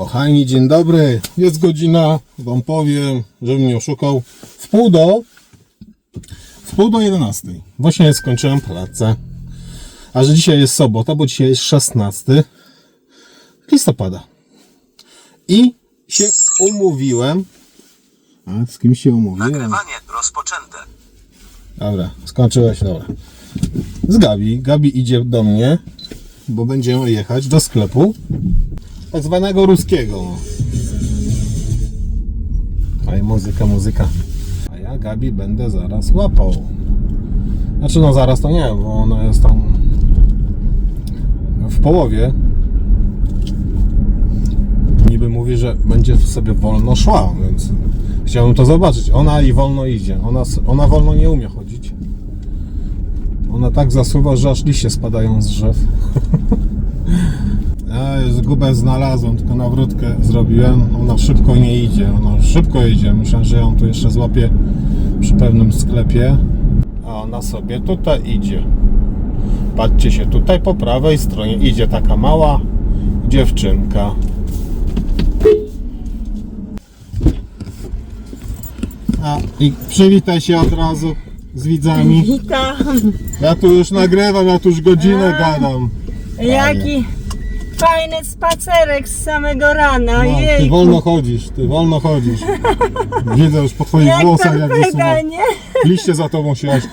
Kochani, dzień dobry. Jest godzina, wam powiem, żebym nie oszukał, w pół do w pół do 11. Właśnie skończyłem pracę. A że dzisiaj jest sobota, bo dzisiaj jest 16 listopada. I się umówiłem. A z kim się umówiłem? Nagrywanie rozpoczęte. Dobra, skończyłeś, dobra. Z Gabi. Gabi idzie do mnie, bo będziemy jechać do sklepu tak zwanego ruskiego. Oj, muzyka, muzyka. A ja Gabi będę zaraz łapał. Znaczy, no zaraz to nie, bo ona jest tam w połowie. Niby mówi, że będzie sobie wolno szła, więc chciałbym to zobaczyć. Ona i wolno idzie. Ona, ona wolno nie umie chodzić. Ona tak zasuwa, że aż liście spadają z drzew. Ja już zgubę znalazłem, tylko nawrotkę zrobiłem. Ona szybko nie idzie. Ona szybko idzie. Myślę, że ją tu jeszcze złapię przy pewnym sklepie. A ona sobie tutaj idzie. Patrzcie się, tutaj po prawej stronie idzie taka mała dziewczynka. A, i przywitaj się od razu z widzami. Witam. Ja tu już nagrywam, ja tu już godzinę gadam. Jaki fajny spacerek z samego rana. No, ty Jej. wolno chodzisz, ty wolno chodzisz. Widzę już po twoich Jak włosach, jak torpeda, wysuwa. nie? Liście za tobą się aż...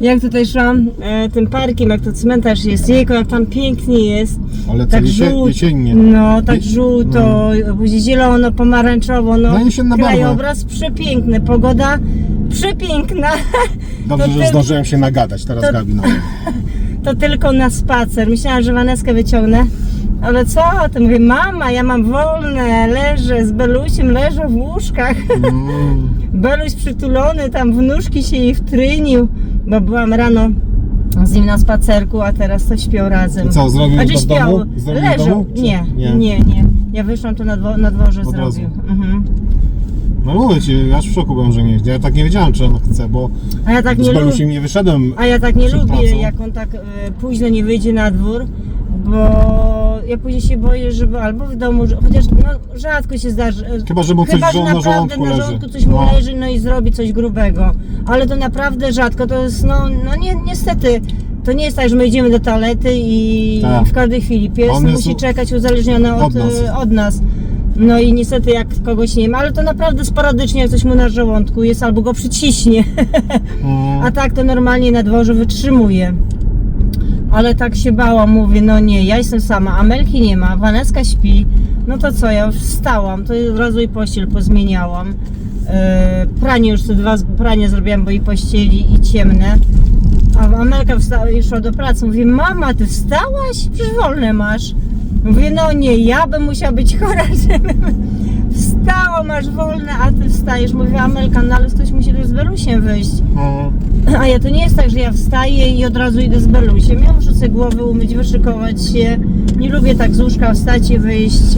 Jak tutaj szłam e, tym parkiem, jak to cmentarz jest, jejku, jak tam pięknie jest. Ale co Tak jesie, żółt, jesiennie. no tak Je- żółto, później zielono, pomarańczowo, no. No, jesienna barwa. Krajobraz przepiękny, pogoda przepiękna. Dobrze, to że ty- zdążyłem się nagadać, teraz to- Gabi no. To tylko na spacer. Myślałam, że Waneskę wyciągnę. Ale co ty? Mówię, mama, ja mam wolne, leżę z Belusiem, leżę w łóżkach. Mm, Beluś przytulony, tam w nóżki się jej wtrynił, bo byłam rano z nim na spacerku, a teraz to śpią razem. I co, zrobił Znaczy to w domu? Zrobił w leżał. domu, czy- Nie, nie? nie, nie, Ja wyszłam, to na, dwo, na dworze Od zrobił. Mhm. No mówię ci, ja aż w szoku byłem, że nie Ja tak nie wiedziałem, czy on chce, bo A ja tak z nie lubię. Belusiem nie wyszedłem. A ja tak nie przed lubię, pracą. jak on tak e, późno nie wyjdzie na dwór, bo ja później się boję, żeby albo w domu, że- chociaż no, rzadko się zdarzy. e, Chyba, że mu coś żo- na naprawdę żołądku na leży. żołądku coś mu No. leży, no i zrobi coś grubego. Ale to naprawdę rzadko, to jest, no, no nie, niestety, to nie jest tak, że my idziemy do toalety i Tak. w każdej chwili pies On jest musi u- czekać uzależniony od, od nas. od nas. No i niestety jak kogoś nie ma, ale to naprawdę sporadycznie jak coś mu na żołądku jest albo go przyciśnie. A tak to normalnie na dworze wytrzymuje. Ale tak się bałam, mówię, no nie, ja jestem sama, Amelki nie ma, Waneska śpi. No to co, ja już wstałam, to od razu i pościel pozmieniałam. E, pranie już te dwa pranie zrobiłam, bo i pościeli i ciemne. A Amelka wstała i szła do pracy. Mówię, mama, ty wstałaś? Przecież wolne masz. Mówię, no nie, ja bym musiała być chora, żebym wstała, masz wolne, a ty wstajesz. Mówię, Amelka, no ale ktoś musi też z Belusiem wyjść. mm, A ja to nie jest tak, że ja wstaję i od razu idę z Belusiem. Ja muszę sobie głowę umyć, wyszykować się. Nie lubię tak z łóżka wstać i wyjść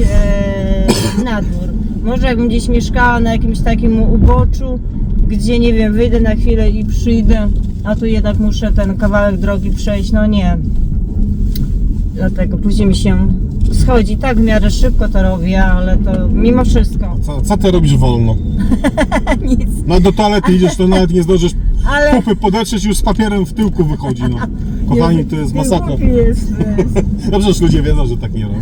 e, na dwór. Może jakbym gdzieś mieszkała na jakimś takim uboczu, gdzie nie wiem, wyjdę na chwilę i przyjdę, a tu jednak muszę ten kawałek drogi przejść. No nie. Dlatego później mi się schodzi. Tak w miarę szybko to robię, ale to mimo wszystko. co, co ty robisz wolno? Nic. No do toalety idziesz, to nawet nie zdążysz Ale. kupy podetrzeć, już z papierem w tyłku wychodzi, no. Kochani, to jest masakra. Głupi jest. Dobrze, że ludzie wiedzą, że tak nie robią.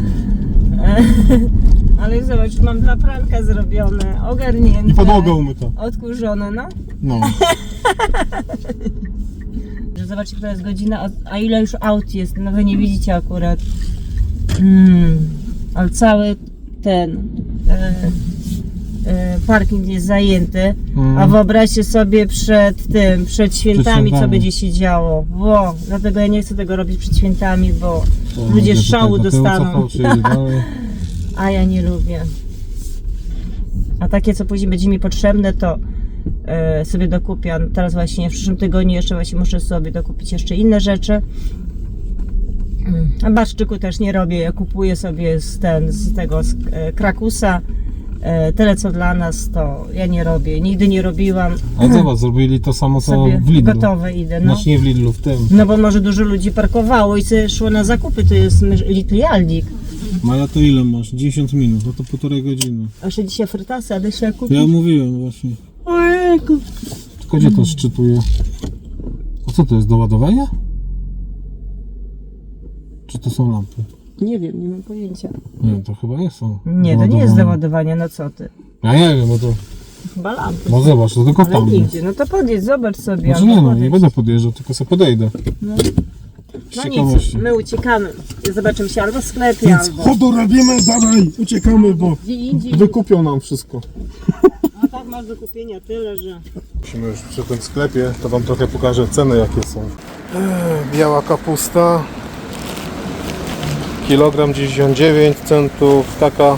Ale zobacz, mam dla pranka zrobione, ogarnięte. I podłogę umyta. Odkurzone, no. No. Że Zobaczcie, która jest godzina, a- a ile już aut jest. No wy nie widzicie akurat. Mm, ale cały ten e, e, parking jest zajęty. Mm. A wyobraźcie sobie przed tym, przed świętami, co świętami. będzie się działo. Wo, dlatego ja nie chcę tego robić przed świętami, bo To ludzie będzie szału tutaj do tyłu dostaną. cofał, dalej. A ja nie lubię. A takie, co później będzie mi potrzebne, to e, sobie dokupię. Teraz właśnie w przyszłym tygodniu jeszcze właśnie muszę sobie dokupić jeszcze inne rzeczy. A barszczyku też nie robię. Ja kupuję sobie z, ten, z tego z e, Krakusa. E, tyle co dla nas, to ja nie robię. Nigdy nie robiłam. Ale zobacz, zrobili to samo co Sobie w Lidlu. gotowe idę. No. Znaczy nie w Lidlu, w tym. no bo może dużo ludzi parkowało i sobie szło na zakupy. To jest myż- Little Jaldik. Maja, to ile masz? 10 minut, no to półtorej godziny. A jeszcze dzisiaj frytasy, a jeszcze kupić? Ja mówiłem właśnie. Ojejku. Tylko gdzie to szczytuje? A co to jest, do ładowania? Czy to są lampy? Nie wiem, nie mam pojęcia. Nie, to chyba nie są. Nie, to nie jest do ładowania, no co ty? Ja nie wiem, no to... Chyba lampy. No zobacz, to tylko Ale tam jest. nigdzie, no to podjedź, zobacz sobie. Znaczy albo nie no, nie będę podjeżdżał, tylko sobie podejdę. No. Z No ciekawości. nic, my uciekamy. Zobaczymy się albo w sklepie, Więc albo... chodu robimy, dawaj, uciekamy, bo Gdzie indziej. wykupią nam wszystko. A tak masz do kupienia tyle, że... Musimy już przy tym sklepie, to wam trochę pokażę ceny jakie są. Biała kapusta. Kilogram 99 centów, taka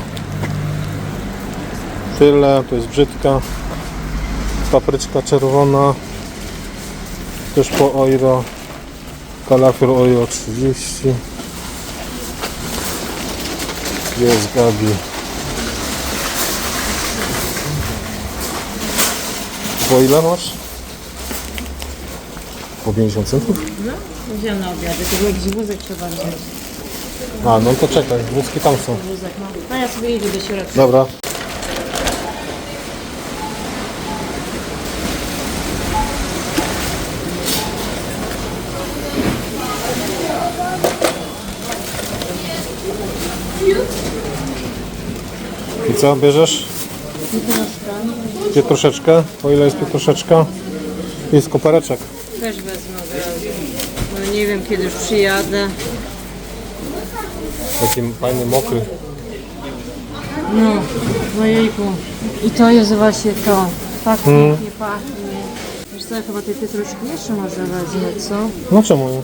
tyle, to jest brzydka. Papryczka czerwona, też po euro. Kalafior euro 30. Gdzie jest Gabi? Po ile masz? Po 50 centów? No, wziąłem na obiad, tylko jakiś wózek trzeba wziąć. A, no to czekaj, wózki tam są. Wózek, no. Ja sobie idę do środka. Dobra. I co, bierzesz? Pietruszeczkę? Po ile jest pietruszeczka? Jest kopereczek. Też wezmę od razu. No nie wiem, kiedy już przyjadę. Taki fajny, mokry. No, ojejku. I to jest właśnie to. Tak pięknie pachnie. Wiesz co, ja chyba tej pietruszki jeszcze może wezmę, co? No czemu nie?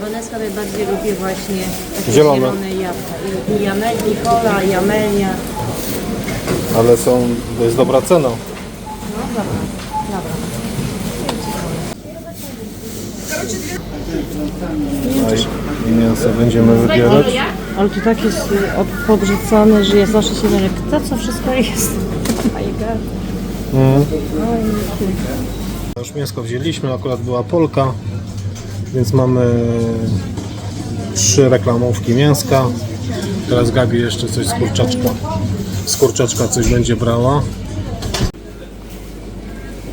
Waneska najbardziej lubi właśnie takie Zielone. zielone jabłka. I, i jamel, i kola, jamelnia. Ale są, to jest dobra cena. No dobra, dobra. No i mięso będziemy wybierać. Ale to tak jest y, od- podrzucane, że jest zawsze się dalej. To co wszystko jest? My god. Ojejku. Już mięsko wzięliśmy, akurat była Polka, więc mamy trzy reklamówki mięska. Teraz Gabi jeszcze coś z kurczaczka. Z kurczaczka coś będzie brała.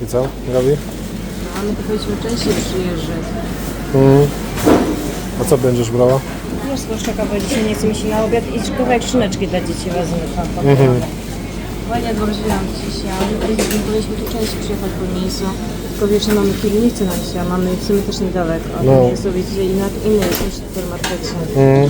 I co, Gabi? No, ale to powinniśmy częściej przyjeżdżać. Mhm. A co będziesz brała? Wiesz, skoszczaka, bo dzisiaj nie chce mi się na obiad i kawałek szyneczki dla dzieci wezmę tam. tam. Mhm. Ładnie odwoziłam dzisiaj, ale powinniśmy tu częściej przyjechać po mięso. Tylko wiesz, że mamy kierownicę na dzisiaj, a mamy w sumie też niedaleko. A No. no. jest sobie dzisiaj inny, inny jest niż w supermarkecie. Mhm.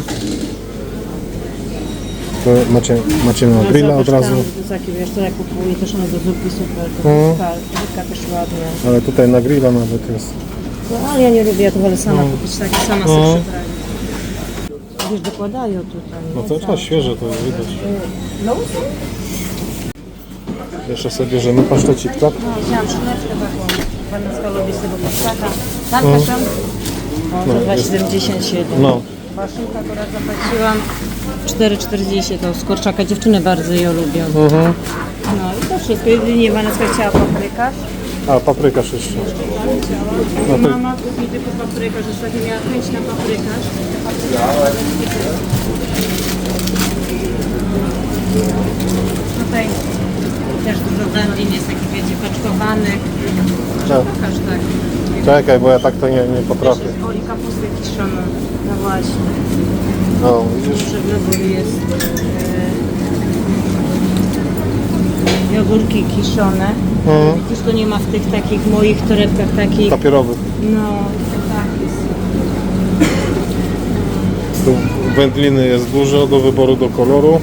To macie, macie na No, grilla od razu, Tam, takie, wiesz, to ja kupuję też one do zupy super. Mhm. To Zupka też ładna. ale tutaj na grilla nawet jest. No ale ja nie lubię, ja to wolę sama kupić takie, sama No. sobie przyprawić. Wiesz, dokładają tutaj. No to czas świeże to widać. No, Jeszcze sobie bierzemy pasztecik, tak? no wziąłam szyneczkę taką. Paneska lubi z tego kurczaka. Tak, proszę? O, to 2,77. No. Maszynka akurat zapłaciłam 4,40 to z kurczaka. Dziewczyny bardzo ją lubią. Mhm. No i to wszystko. Jedynie Waneska chciała paprykarz. A, paprykarz jeszcze. No to Mama kupi tylko paprykarz. Ostatnio miała chęć na paprykarz. Tutaj też dużo wędlin jest taki, wiecie, paczkowanych. Tak. Pokaż tak. Czekaj, bo ja tak to nie, nie Też potrafię. jest oli kapusty kiszona. No właśnie. No, widzisz? Wybór jest e, jogurki kiszone. Mhm. To nie ma w tych takich moich torebkach takich. Papierowy. No, tak jest. Tu wędliny jest dużo do wyboru do koloru.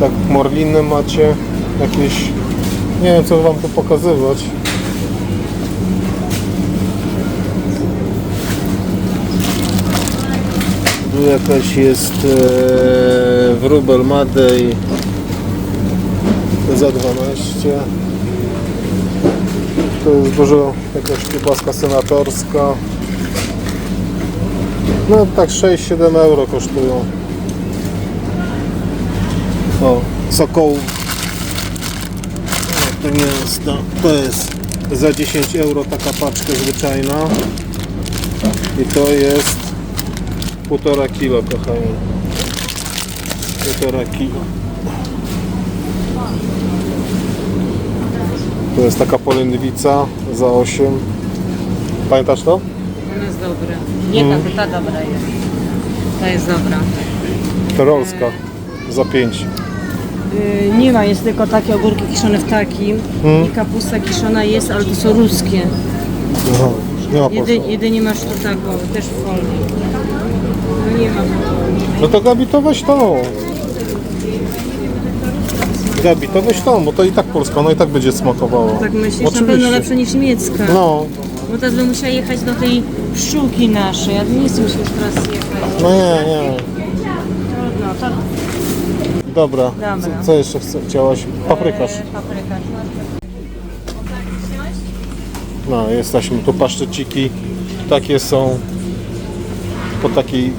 Tak, morliny macie jakieś. Nie wiem co wam tu pokazywać. Tu jakaś jest e, wróbel Madej za 12. To jest dużo jakaś kiełbaska senatorska. No tak 6-7 euro kosztują. O, sokoł. No, to nie jest to. To jest za 10 euro taka paczka zwyczajna. I to jest Półtora kilo, kochani. Półtora kilo. To jest taka polędwica za 8. Pamiętasz to? Ona jest dobra. Nie ta, to ta dobra jest. Ta jest dobra. Tyrolska za 5. Yy, nie ma, jest tylko takie ogórki kiszone w takim Mm. i kapusta kiszona jest, ale to są ruskie. Aha, nie ma Jedy, jedynie masz to taką, też w folii. No nie ma. No to Gabi, to weź tą. Gabi, to weź tą, bo to i tak polska, no i tak będzie smakowało. Tak myślisz, na pewno lepsze niż niemiecka. No, Bo teraz bym musiała jechać do tej pszczółki naszej, a nie chcę już teraz jechać. no nie, nie. Trudno, to Dobra. Dobra. Co, co jeszcze chce- chciałaś? Paprykarz. E, paprykarz. No, jesteśmy tu paszczyciki. Takie są po takiej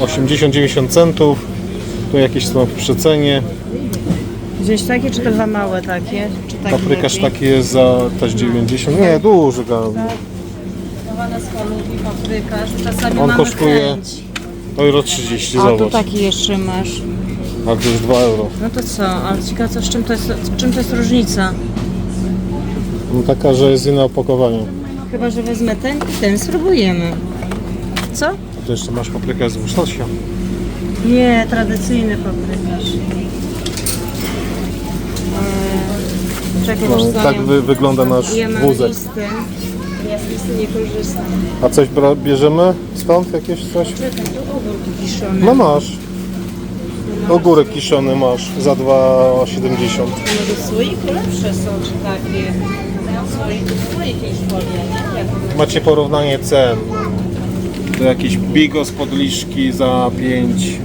80-90 centów. Tu jakieś są w przecenie. Gdzieś takie, czy to dwa małe takie? Czy takie Paprykarz lepiej? taki jest za też 90. Nie, duży. Chowana z lubi paprykarz, czasami On mamy kosztuje chęć. Euro 30, A tu zobacz. taki jeszcze masz. A to jest 2 euro. No to co, ale ciekawe co, z czym to jest, z czym to jest różnica? No taka, że jest inne opakowanie. Chyba, że wezmę ten i ten, spróbujemy. Co? A tu jeszcze masz paprykę z łososia. Nie, tradycyjny paprykarz. No, co, tak wy, wygląda nasz ja mam wózek. listy. Ja z listy nie korzystam. A coś bra- bierzemy stąd? Jakieś coś? Czekaj, tu ogórki kiszone. No masz. Ogórek kiszony masz za 2,70. Może w słoiku lepsze są, czy takie? W nie? Jak Macie porównanie cen. To jakieś bigos podliszki za 5,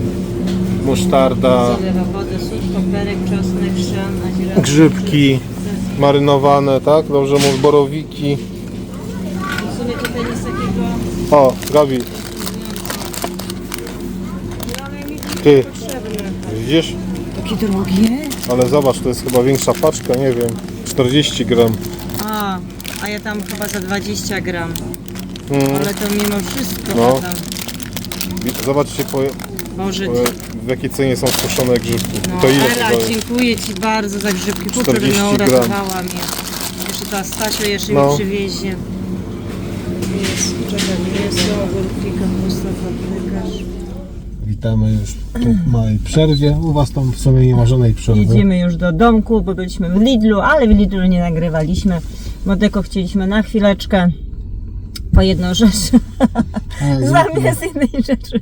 musztarda, zalewa wodę, sól, koperek, czosnek, szan, a grzybki marynowane, tak? Dobrze mówię, borowiki. W sumie tutaj jest takiego... O, Gabi, ty, widzisz? Takie drogie? Ale zobacz, to jest chyba większa paczka, nie wiem, 40 gram. A, a ja tam chyba za 20 gram. Mm. Ale to mimo wszystko No. tam. Zobaczcie po, Boże, po, w jakiej cenie są suszone grzybki. no, To ile Ela, dziękuję Ci bardzo za grzybki. Kurczę, 40 no gram. uratowała mnie. Jeszcze ta Stasia jeszcze No. mi przywiezie. Jest, czekaj, jest ogórki, kapusta, paprykarz. Witamy już tu w małej przerwie. U Was tam w sumie nie ma żadnej przerwy. Jedziemy już do domku, bo byliśmy w Lidlu, ale w Lidlu nie nagrywaliśmy. Modeko chcieliśmy na chwileczkę po jedną rzecz. Zamiast jednej rzeczy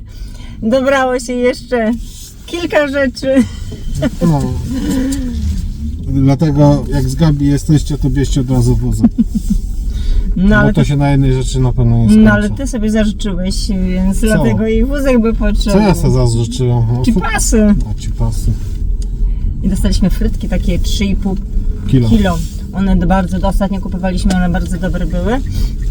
dobrało się jeszcze kilka rzeczy. No. Dlatego jak z Gabi jesteście, to bierzcie od razu wózek. No Bo ale, to ty, się na jednej rzeczy na pewno nie skończy. no, ale ty sobie zażyczyłeś, więc dlatego jej wózek by Co potrzebował. ja sobie zażyczyłem? No, fu- pasy. A ci pasy. I dostaliśmy frytki takie 3,5 Kilo. kilo. One bardzo, ostatnio kupowaliśmy, one bardzo dobre były.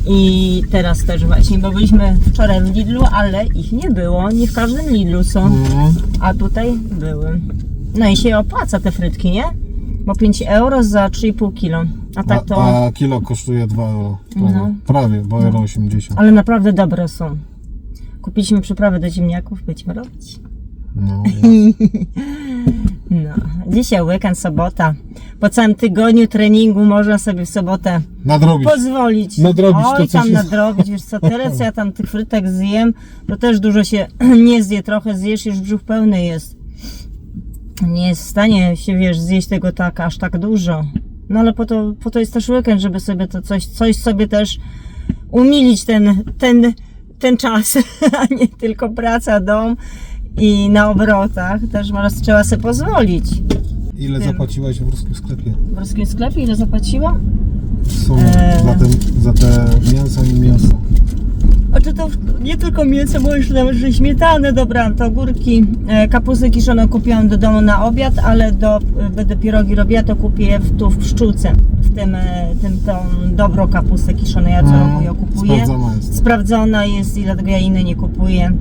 I teraz też właśnie, bo byliśmy wczoraj w Lidlu, ale ich nie było. Nie w każdym Lidlu są, Mhm. a tutaj były. No i się opłaca te frytki, nie? Bo 5 euro za 3,5 kilo. A tak to. A, a kilo kosztuje 2 euro. Prawie, No. Prawie bo euro 80. Ale naprawdę dobre są. Kupiliśmy przyprawy do ziemniaków, będziemy robić. No, No, dzisiaj weekend, sobota. Po całym tygodniu treningu można sobie w sobotę Nadrobić. pozwolić. Nadrobić to, Oj, co tam się- nadrobić, wiesz co, tyle co ja tam tych frytek zjem, to też dużo się nie zje, trochę zjesz, już brzuch pełny jest. Nie jest w stanie się, wiesz, zjeść tego tak, aż tak dużo. No ale po to, po to jest też weekend, żeby sobie to coś, coś sobie też umilić ten, ten, ten czas, a nie tylko praca, dom i na obrotach. Też raz trzeba sobie pozwolić. Ile Tym. zapłaciłaś w ruskim sklepie? W ruskim sklepie ile zapłaciłam? Eee. za, te, za te mięso i mięso. A czy to nie tylko mięso, bo jeszcze tam jeszcze śmietanę dobrałam, to ogórki, e, kapustę kiszoną kupiłam do domu na obiad, ale do, e, będę pierogi robiła, to kupię w, tu w pszczółce, w tym, e, tym tą dobrą kapustę kiszoną, ja co Mm, roku ją kupuję. sprawdzona jest. Sprawdzona jest i dlatego ja innej nie kupuję,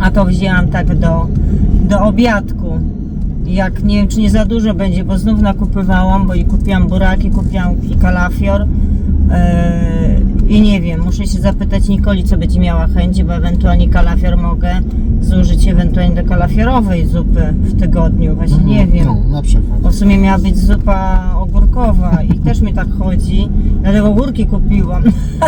a to wzięłam tak do, do obiadku. Jak nie wiem, czy nie za dużo będzie, bo znów nakupywałam, bo i kupiłam buraki, kupiłam i kalafior. e, I nie wiem, muszę się zapytać Nikoli, co będzie miała chęci, bo ewentualnie kalafior mogę zużyć ewentualnie do kalafiorowej zupy w tygodniu. Właśnie nie wiem. No, na przykład. Bo w sumie miała być zupa ogórkowa i też mi tak chodzi. Dlatego ogórki kupiłam.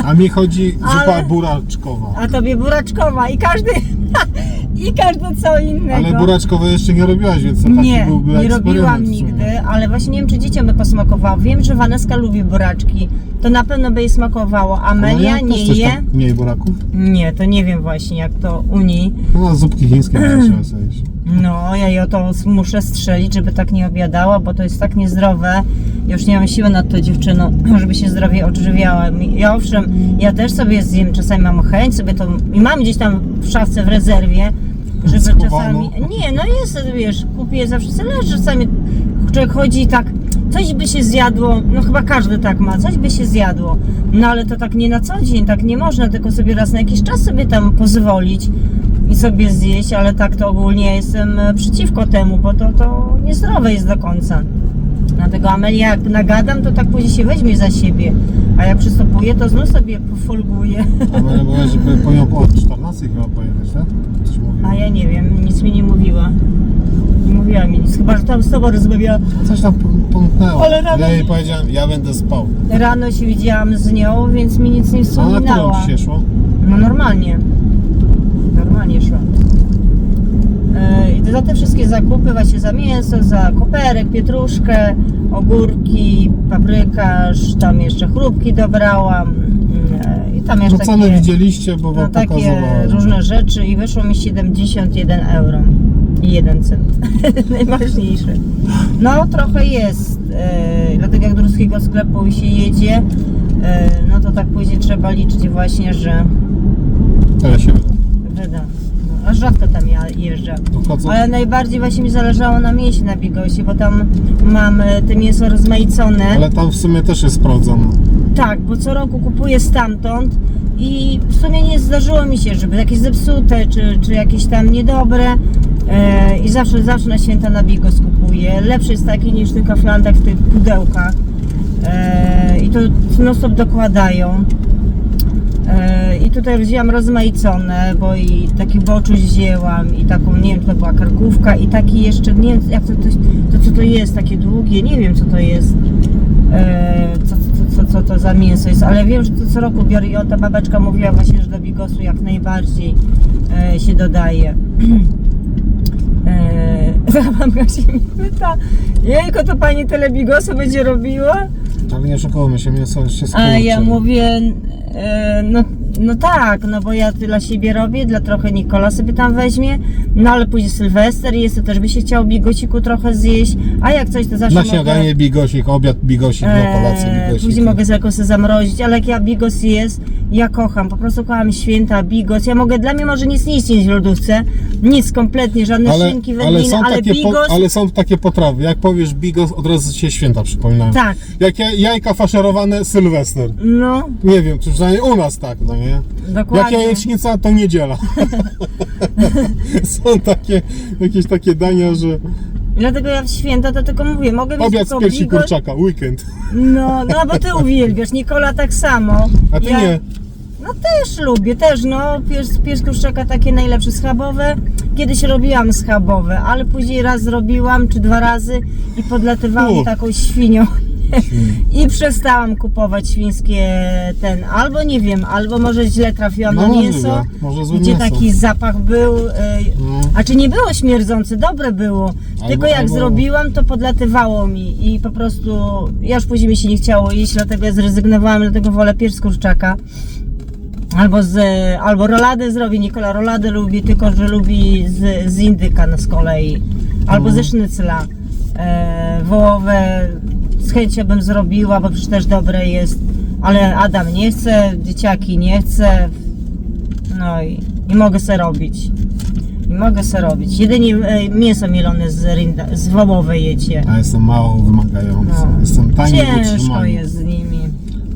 A mi chodzi zupa Ale- buraczkowa. A tobie buraczkowa i każdy i każdy co innego. Ale buraczkowe jeszcze nie robiłaś, więc to taki Nie, byłby nie eksperyment robiłam w sumie. nigdy, ale właśnie nie wiem, czy dzieciom by posmakowało. Wiem, że Waneska lubi buraczki. To na pewno by jej smakowało. Amelia ja nie też coś je. tam Mniej buraków? Nie, to nie wiem właśnie, jak to u niej. No, zupki chińskie trzeba sobie jeść. No, ja o to muszę strzelić, żeby tak nie obiadała, bo to jest tak niezdrowe. Ja Już nie mam siły nad tą dziewczyną, żeby się zdrowie odżywiała. Ja owszem, ja też sobie zjem, czasami mam chęć sobie to i mam gdzieś tam w szafce w rezerwie, żeby czasami... Nie, no jest, wiesz, kupię zawsze leży, czasami człowiek chodzi i tak, coś by się zjadło, no chyba każdy tak ma, coś by się zjadło. No ale to tak nie na co dzień, tak nie można, tylko sobie raz na jakiś czas sobie tam pozwolić i sobie zjeść, ale tak to ogólnie jestem e, przeciwko temu, bo to, to niezdrowe jest do końca. Dlatego Amelia, jak nagadam, to tak później się weźmie za siebie, a jak przystępuje, to znów sobie folguje. A Maria mówiła, żeby po nią od 14 chyba pojechać, tak? Coś mówiła. A ja nie wiem, nic mi nie mówiła. Nie mówiła mi nic, chyba że tam z tobą rozmawiała. Coś tam pomknęło. Ale rano- Ja jej powiedziałem, ja będę spał. Rano się widziałam z nią, więc mi nic nie A na którą wspominała. dzisiaj szło? No normalnie. Normalnie szła. E, I za te wszystkie zakupy, właśnie za mięso, za koperek, pietruszkę, ogórki, paprykarz, tam jeszcze chrupki dobrałam. e, I tam No jeszcze cenę takie, widzieliście, bo no, wam takie pokazywałem. różne rzeczy i wyszło mi 71 euro i 1 cent. Najważniejsze. No trochę jest, e, dlatego jak do ruskiego sklepu się jedzie, e, no to tak później trzeba liczyć właśnie, że Tyle się wyda. No, a rzadko tam ja jeżdżę. Ale najbardziej właśnie mi zależało na mięsie na bigosie, bo tam mam e, te mięso rozmaicone. Ale tam w sumie też jest sprawdzone. Tak, bo co roku kupuję stamtąd i w sumie nie zdarzyło mi się, żeby jakieś zepsute, czy, czy jakieś tam niedobre. E, I zawsze, zawsze na święta na bigos kupuję. Lepszy jest taki niż tylko flantek w tych pudełkach. E, I to non stop dokładają. E, I tutaj wzięłam rozmaicone, bo i taki boczuś wzięłam i taką, nie wiem, to była karkówka i taki jeszcze, nie wiem jak to, to, to co to jest, takie długie, nie wiem co to jest, e, co, co, co, co to za mięso jest, ale wiem, że to co roku biorę i o, ta babeczka mówiła właśnie, że do bigosu jak najbardziej e, się dodaje. E, Babka się mi pyta, jejko, to pani tyle bigosu będzie robiła? Ale nie szukamy się, mięso jeszcze A skurcze. ja mówię, e, no, no tak, no bo ja dla siebie robię, dla trochę Nikola sobie tam weźmie, no ale później Sylwester jest, to też by się chciał bigosiku trochę zjeść, a jak coś to zawsze Na mogę... śniadanie bigosik, obiad bigosik, na kolację e, bigosik. później mogę sobie jakoś sobie zamrozić, ale jak ja bigos jest, ja kocham, po prostu kocham święta, bigos, ja mogę, dla mnie może nic nie istnieć w lodówce, nic kompletnie, żadne ale, szynki, ale, wędliny, są ale, takie po, bigos, ale są takie potrawy. Jak powiesz bigos, od razu ci się święta przypominają. tak, Jak ja- jajka faszerowane, Sylwester. no, Nie wiem, czy przynajmniej u nas tak, no nie? Jak dokładnie. jajecznica, to niedziela. są takie, jakieś takie dania, że Dlatego ja w święta to tylko mówię, mogę mieć obiad z tylko piersi bigos, kurczaka, weekend. No, no bo ty uwielbiasz, Nikola tak samo. A ty ja, nie. No też lubię, też no, pies, pies kurczaka takie najlepsze schabowe. Kiedyś robiłam schabowe, ale później raz zrobiłam, czy dwa razy i podlatywałam U. taką świnią. I przestałam kupować świńskie ten, albo nie wiem, albo może źle trafiłam No mięso, może złe gdzie mięso. taki zapach był, y, No. a czy nie było śmierdzące, dobre było. Tylko jak albo- zrobiłam, to podlatywało mi i po prostu ja już później mi się nie chciało iść, dlatego ja zrezygnowałam, dlatego wolę pierś z kurczaka. Albo z, albo roladę zrobi, Nikola roladę lubi, tylko że lubi z, z indyka no, z kolei. Albo ze sznycla. E, wołowe z chęcią bym zrobiła, bo przecież też dobre jest. Ale Adam nie chce, dzieciaki nie chce. No i nie mogę se robić. Nie mogę se robić. Jedynie e, mięso mielone z, rinda, z wołowe jecie. Ja jestem mało wymagający. No. Jestem tani w Ciężko utrzymaniu. jest z nimi.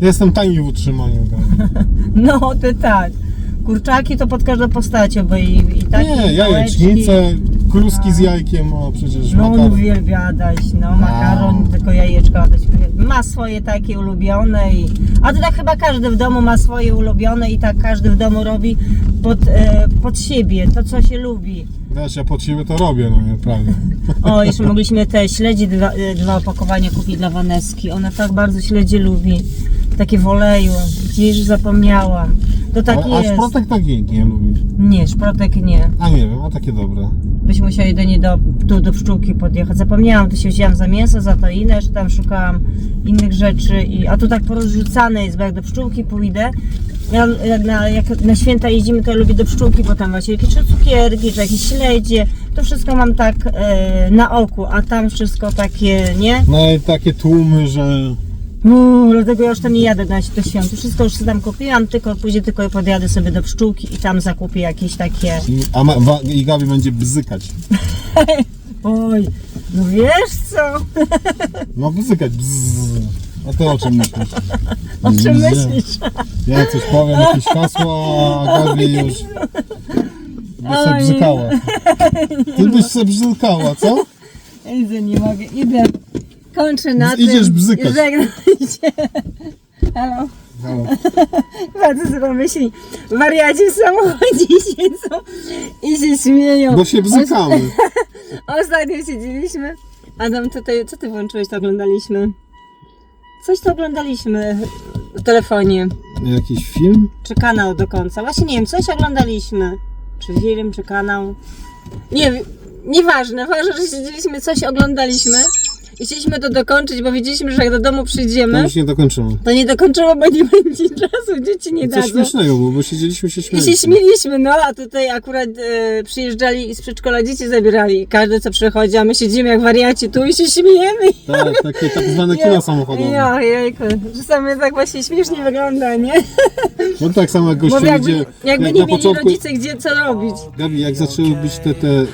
Jestem tani w utrzymaniu. tak. No, ty tak. Kurczaki to pod każdą postacią, bo i, i takie Nie, i pałeczki. jajecznicę, kluski z jajkiem, o przecież No on makaron. uwielbia dać, no makaron, tylko jajeczka dać. Ma swoje takie ulubione i... A to tak chyba każdy w domu ma swoje ulubione i tak każdy w domu robi pod, e, pod siebie, to co się lubi. Wiesz, ja pod siebie to robię, no nie, prawda. O, jeszcze mogliśmy te śledzi dwa, e, dwa opakowania kupić dla Waneski. Ona tak bardzo śledzie lubi. Takie w oleju. Gdzieś zapomniałam. To tak A, a jest. szprotek taki nie lubi. Nie, szprotek nie. A nie wiem, a takie dobre. Byś musieli niej do, tu do pszczółki podjechać. Zapomniałam, to się wzięłam za mięso, za to inne, jeszcze tam szukałam innych rzeczy. I, a tu tak porozrzucane jest, bo jak do pszczółki pójdę, ja, na, jak na święta jeździmy, to ja lubię do pszczółki, bo tam właśnie jakieś cukierki, czy jakieś śledzie. To wszystko mam tak e, na oku, a tam wszystko takie, nie? No i takie tłumy, że... Uuu, dlatego ja już tam nie jadę na do świąt. Wszystko już tam kupiłam, tylko później tylko podjadę sobie do pszczółki i tam zakupię jakieś takie... A ma, wa, I Gabi będzie bzykać. Oj, no wiesz co? No bzykać, bzz. A ty o czym myślisz? O czym myślisz? Ja coś powiem, jakieś hasło, a Gabi już... By se Oj. bzykała. Ty byś se bzykała, co? Idę, nie mogę, idę. Kończę na Idziesz tym. bzykać. I żegnam się. Halo. Halo. Bardzo sobie myśli. Wariaci w samochodzie siedzą i się śmieją. Bo się bzykamy. Ostatnio siedzieliśmy. Adam, tutaj, co ty włączyłeś, to oglądaliśmy? Coś to oglądaliśmy w telefonie. Jakiś film? Czy kanał do końca? Właśnie nie wiem, coś oglądaliśmy. Czy film, czy kanał. Nie wiem, nieważne. Ważne, że siedzieliśmy, coś oglądaliśmy. I chcieliśmy to dokończyć, bo wiedzieliśmy, że jak do domu To przyjdziemy, już nie dokończymy. to nie dokończymy, bo nie będzie czasu, dzieci nie Co dadzą. śmiesznego było, bo siedzieliśmy się I śmieliśmy. się śmieliśmy, no a tutaj akurat e, przyjeżdżali i z przedszkola dzieci zabierali. Każdy co przychodzi, a my siedzimy jak wariaci tu i się śmiejemy. Tak, takie tak zwane kino samochodowe. Ja, jejku. Czasami tak właśnie śmiesznie wygląda, nie? No tak samo jak Bo gościu jakby, idzie, jakby jak nie na mieli początku, rodzice gdzie co robić. Gabi, jak zaczęły być te, te e,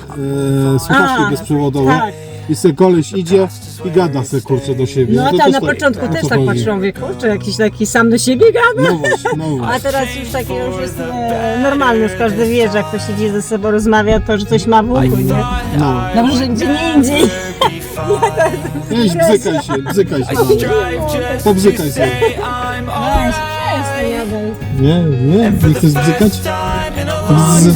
słuchawki A, bezprzewodowe tak. I se koleś idzie i gada se kurczę do siebie. No to tam też na tak- początku o też co tak chodzi. patrzyłam, wie, kurczę, jakiś taki sam do siebie gada. No właśnie, no A właśnie. teraz już takie już jest e, normalne, już każdy wie, że jak ktoś siedzi ze sobą, rozmawia, to że coś ma w uchu, nie? No. Dobrze, że gdzie nie indziej. Weź, bzykaj się, bzykaj się. No. Pobzykaj. Weź, przestań, jadaj. Nie, nie, nie chcesz bzykać? Bzz.